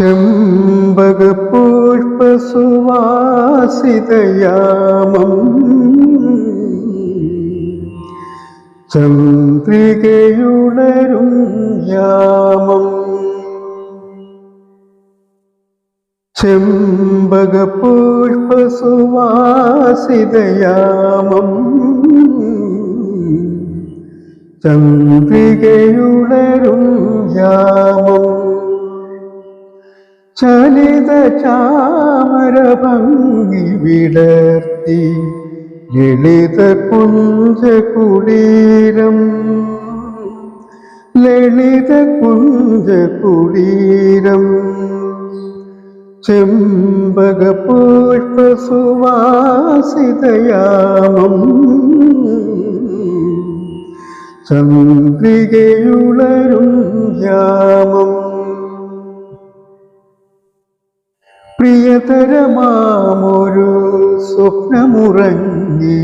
ചെമ്പകപുഷ്പസുവാസിതയാമം. ചന്ദ്രികയുണരും യാമം. ചെമ്പകപുഷ്പസുവാസിതയാമം. ചന്ദ്രികയുണരും യാമം ചലിത ചാമര ഭംഗി വിടർത്തി. ലളിത കുഞ്ചകുടീരം ലളിത കുഞ്ചകുടീരം ചെമ്പക പുഷ്പസുവാസിതയാമം ചന്ദ്രികയുളരും യാമം. പ്രിയതരമാമൊരു സ്വപ്നമുറങ്ങി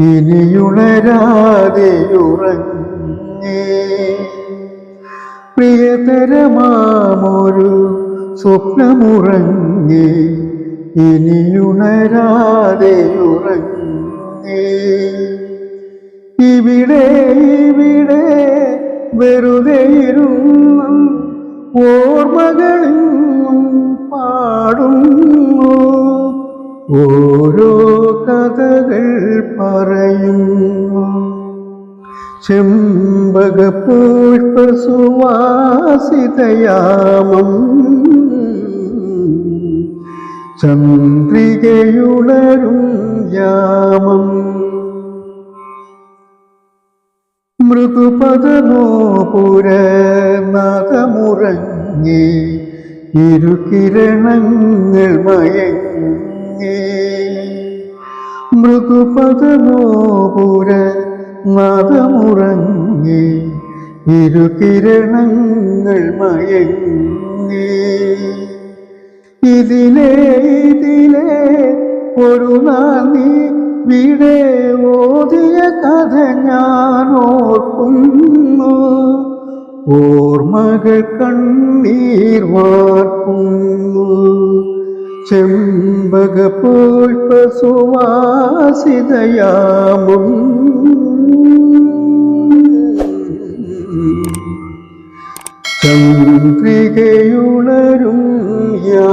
ഇനിയുണരാതെ ഉറങ്ങി പ്രിയതരമാമൊരു സ്വപ്നമുറങ്ങി ഇനിയുണരാതെ ഉറങ്ങി ഇവിടെ ഇവിടെ വെറുതെ ഇരുന്നും ഓർമ്മകളിൽ ഓരോ കഥകൾ പറയുന്നു. ചെമ്പക പുഷ്പസുവാസിതയാമം. ചന്ദ്രികയുണരും യാമം. മൃദുപദനോപുരനാഥമുറങ്ങി ഇരുകിരണങ്ങൾ മയങ്ങി മൃദുപദനോപുര നാദമുറങ്ങി ഇരുകിരണങ്ങൾ മയങ്ങി. ഇതിലേ ഇതിലേ ഒരു നാൾ വിടെ ഓതിയ കഥ ഞാൻ ഓർക്കുന്നു. ഓർമ്മകൾ കണ്ണീർ വാർക്കുന്നു. ചെമ്പക പുഷ്പസുവാസിതയാമും ചന്ദ്രികയുണരും യാ